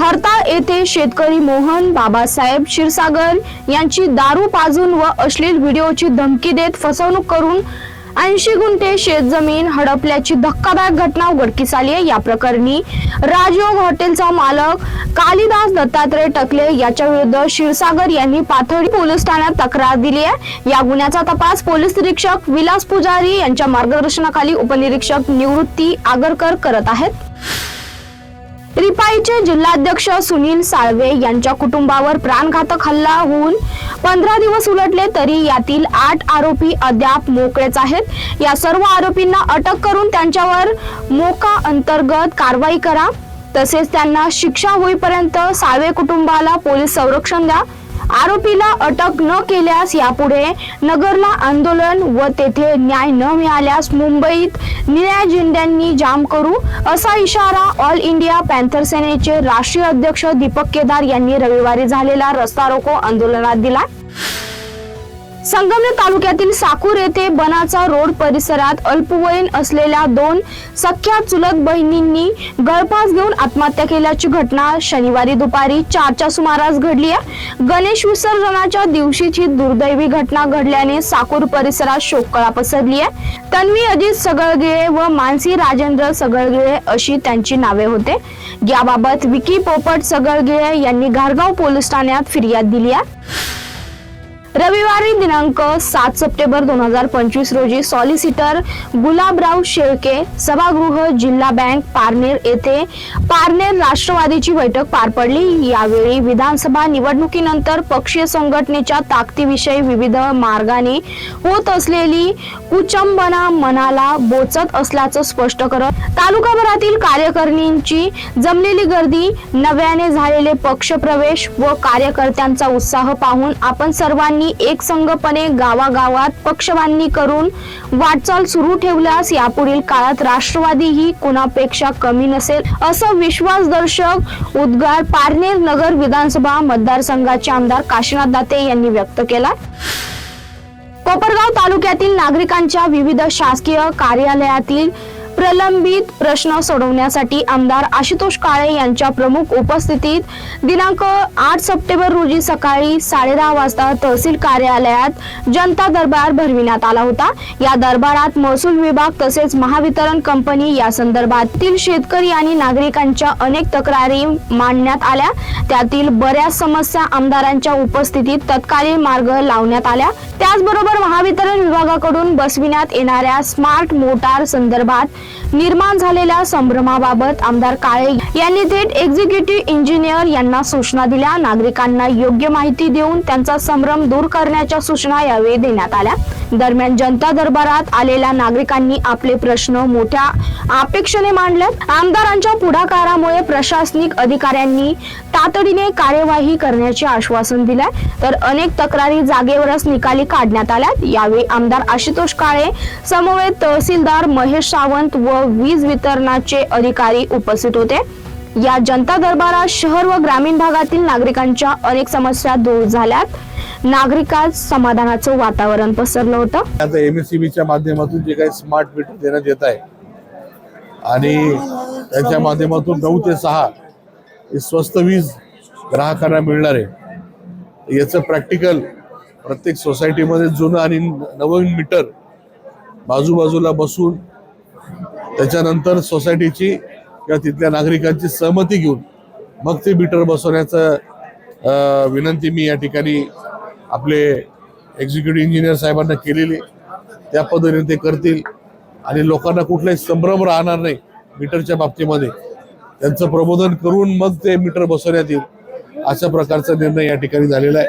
हरताळ येथे शेतकरी मोहन बाबासाहेब क्षीरसागर यांची दारू पाजून व अश्लील व्हिडिओची धमकी देत फसवणूक करून ऐंशी गुंठे शेतजमीन हडपल्याची धक्कादायक घटना उघडकीस आली आहे. या प्रकरणी राजयोग हॉटेलचा मालक कालिदास दत्तात्रय टकले याच्या विरुद्ध क्षीरसागर यांनी पाथर्डी पोलीस ठाण्यात तक्रार दिली आहे. या गुन्ह्याचा तपास पोलीस निरीक्षक विलास पुजारी यांच्या मार्गदर्शनाखाली उपनिरीक्षक निवृत्ती आगरकर करत आहेत. रिपाईचे जिल्हाध्यक्ष सुनील साळवे यांच्या कुटुंबावर प्राणघातक हल्ला होऊन पंधरा दिवस उलटले तरी यातील आठ आरोपी अद्याप मोकळेच आहेत. या सर्व आरोपींना अटक करून त्यांच्यावर मोका अंतर्गत कारवाई करा. तसेच त्यांना शिक्षा होईपर्यंत साळवे कुटुंबाला पोलीस संरक्षण द्या. आरोपीला अटक न केल्यास यापुढे नगरला आंदोलन व तेथे न्याय न मिळाल्यास मुंबईत निळ्या झेंड्यांनी जाम करू असा इशारा ऑल इंडिया पॅन्थर सेनेचे राष्ट्रीय अध्यक्ष दीपक केदार यांनी रविवारी झालेला रस्ता रोको आंदोलनात दिला. संगमनेर तालुक्यातील साकूर येथे बनाचा रोड परिसरात अल्पवयीन असलेल्या दोन सख्या चुलत बहिणींनी गळफास घेऊन आत्महत्या केल्याची घटना शनिवारी दुपारी चारच्या सुमारास घडली आहे. गणेश विसर्जनाच्या दिवशीची दुर्दैवी घटना घडल्याने साकूर परिसरात शोककळा पसरली आहे. तन्वी अजित सगळगिळे व मानसी राजेंद्र सगळगिळे अशी त्यांची नावे होते. याबाबत विकी पोपट सगळगिळे यांनी घारगाव पोलीस ठाण्यात फिर्याद दिली आहे. रविवारी दिनांक सात सप्टेंबर दोन हजार पंचवीस रोजी सॉलिसिटर गुलाबराव शेळके सभागृह जिल्हा बँक पारनेर येथे पारनेर राष्ट्रवादीची बैठक पार पडली. यावेळी विधानसभा निवडणुकीनंतर पक्षीय संघटनेच्या ताकदीविषयी विविध मार्गाने होत असलेली कुचंबना मनाला बोचत असल्याचं स्पष्ट करत तालुकाभरातील कार्यकारिणींची जमलेली गर्दी नव्याने झालेले पक्षप्रवेश व कार्यकर्त्यांचा उत्साह पाहून आपण सर्वांनी एक संघपणे गावागावात पक्षबांधणी करून वाटचाल सुरू ठेवल्यास यापुढील काळात राष्ट्रवादी ही कुणापेक्षा कमी नसेल असं विश्वासदर्शक उद्गार पारनेर नगर विधानसभा मतदारसंघाचे आमदार काशीनाथ दाते यांनी व्यक्त केला. कोपरगाव तालुक्यातील नागरिकांच्या विविध शासकीय कार्यालयातील प्रलंबित प्रश्न सोडवण्यासाठी आमदार आशुतोष काळे यांच्या प्रमुख उपस्थितीत दिनांक आठ सप्टेंबर रोजी सकाळी साडेदहा वाजता तहसील कार्यालयात जनता दरबार भरविण्यात आला होता. या दरबारात महसूल विभाग तसेच महावितरण कंपनी या संदर्भातील शेतकरी आणि नागरिकांच्या अनेक तक्रारी मांडण्यात आल्या. त्यातील बऱ्याच समस्या आमदारांच्या उपस्थितीत तत्कालीन मार्ग लावण्यात आल्या. त्याचबरोबर महावितरण विभागाकडून बसविण्यात येणाऱ्या स्मार्ट मोटार संदर्भात निर्माण झालेल्या संभ्रमाबाबत आमदार काळे यांनी थेट एक्झिक्युटिव्ह इंजिनियर यांना सूचना दिल्या. नागरिकांना योग्य माहिती देऊन त्यांचा संभ्रम दूर करण्याच्या सूचना यावेळी देण्यात आल्या. दरम्यान जनता दरबारात आलेल्या नागरिकांनी आपले प्रश्न मोठ्या अपेक्षेने मांडले. आमदारांच्या पुढाकारामुळे प्रशासनिक अधिकाऱ्यांनी तातडीने कार्यवाही करण्याचे आश्वासन दिले. तर अनेक तक्रारी जागेवरच निकाली काढण्यात आल्या यावेळी आमदार आशुतोष काळे समवेत तहसीलदार महेश सावंत व वीज वितरणाचे अधिकारी उपस्थित होते. या जनता दरबारात शहर व ग्रामीण भागातील नागरिकांच्या अनेक समस्या दूर झाल्यात. नागरिकात समाधानाचं वातावरण पसरलं होतं. आता एम एस माध्यमातून जे काही स्मार्ट मीटर देण्यात येत आहे आणि त्याच्या माध्यमातून नऊ ते सहा स्वस्त वीज ग्राहकांना मिळणार आहे. याचं प्रॅक्टिकल प्रत्येक सोसायटीमध्ये जुनं आणि नवीन मीटर बाजूबाजूला बसून त्याच्यानंतर सोसायटीची किंवा तिथल्या नागरिकांची सहमती घेऊन मग ते मीटर बसवण्याचं विनंती मी या ठिकाणी आपले एक्झिक्युटिव्ह इंजिनियर साहेबांना केलेली. त्या पद्धतीने ते करतील. आणि लोकांना कुठलाही संभ्रम राहणार नाही मीटरच्या बाबतीमध्ये. त्यांचं प्रबोधन करून मग ते मीटर बसवण्यात येईल. अशा प्रकारचा निर्णय या ठिकाणी झालेला आहे.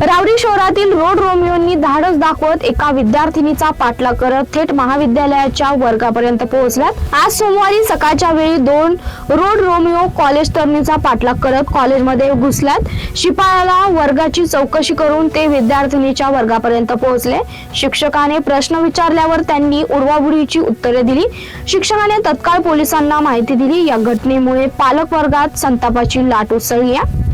रावडी शहरातील रोड रोमिओंनी धाडस दाखवत एका विद्यार्थिनीचा पाठलाग करत थेट महाविद्यालयाच्या वर्गापर्यंत पोहोचल्यात. आज सोमवारी सकाळच्या वेळी दोन रोड रोमिओ कॉलेज तरुणीचा पाठलाग करत कॉलेजमध्ये घुसल्यात. शिपायाला वर्गाची चौकशी करून ते विद्यार्थिनीच्या वर्गापर्यंत पोहोचले. शिक्षकाने प्रश्न विचारल्यावर त्यांनी उडवाबुडीची उत्तरे दिली. शिक्षकाने तत्काळ पोलिसांना माहिती दिली. या घटनेमुळे पालक वर्गात संतापाची लाट उसळली आहे.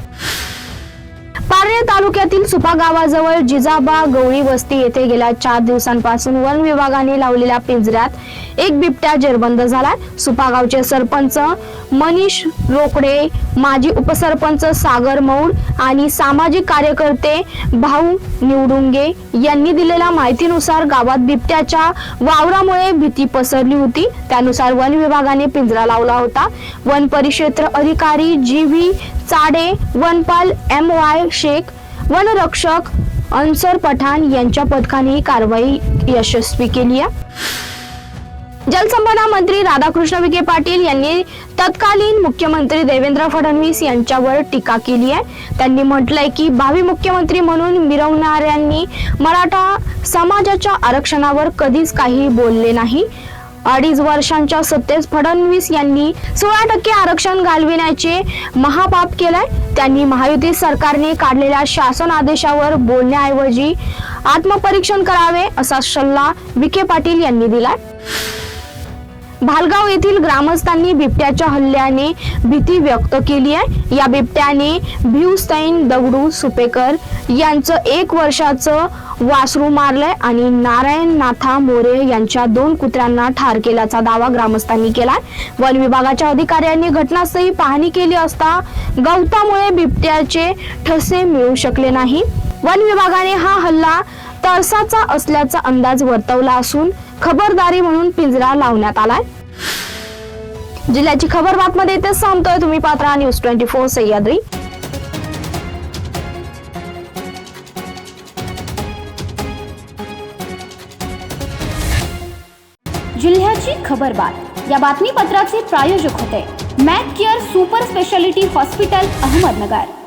पारनेर तालुक्यातील सुपा गावाजवळ जिजाबा गवळी वस्ती येथे गेल्या चार दिवसांपासून वन विभागाने लावलेल्या पिंजऱ्यात एक बिबट्या जेरबंद झालाय. सुपागावचे सरपंच मनीष रोकडे माजी उपसरपंच सागर मौड आणि सामाजिक कार्यकर्ते भाऊ निवडुंगे यांनी दिलेल्या माहितीनुसार गावात बिबट्याच्या वावरामुळे भीती पसरली होती. त्यानुसार वन विभागाने पिंजरा लावला होता. वन परिक्षेत्र अधिकारी जी व्ही चाडे वनपाल एम वाय शेख वनरक्षक अन्सर पठाण यांच्या पथकाने ही कारवाई यशस्वी केली आहे. जलसंपदा मंत्री राधाकृष्ण विखे पाटील यांनी तत्कालीन मुख्यमंत्री देवेंद्र फडणवीस यांच्यावर टीका केली आहे. त्यांनी म्हटलंय की भावी मुख्यमंत्री म्हणून मिरवणाऱ्यांनी मराठा समाजाच्या आरक्षणावर कधीच काही बोलले नाही. अडीच वर्षांच्या सत्तेत फडणवीस यांनी सोळा टक्के आरक्षण घालविण्याचे महापाप केलाय. त्यांनी महायुती सरकारने काढलेल्या शासन आदेशावर बोलण्याऐवजी आत्मपरीक्षण करावे असा सल्ला विखे पाटील यांनी दिलाय. भालगाव येथील ग्रामस्थांनी बिबट्याच्या हल्ल्याने भीती व्यक्त केली आहे. या बिबट्याने भिवस्ताईन दगडू सुपेकर यांचं एक वर्षाचं वासरू मारलंय आणि नारायण नाथा मोरे यांच्या दोन कुत्र्यांना ठार केल्याचा दावा ग्रामस्थांनी केलाय. वन विभागाच्या अधिकाऱ्यांनी घटनास्थळी पाहणी केली असता गवतामुळे बिबट्याचे ठसे मिळू शकले नाही. वन विभागाने हा हल्ला तरसाचा असल्याचा अंदाज वर्तवला असून खबरदारी म्हणून पिंजरा लावण्यात आलाय. जिल्ह्याची खबर बातमध्ये इथेच सांगतोय तुम्ही पात्रा न्यूज ट्वेंटी फोर सह्याद्री. जिल्ह्याची खबर बात. या बातमीपत्राचे प्रायोजक होते. Mac Care super speciality hospital Ahmednagar.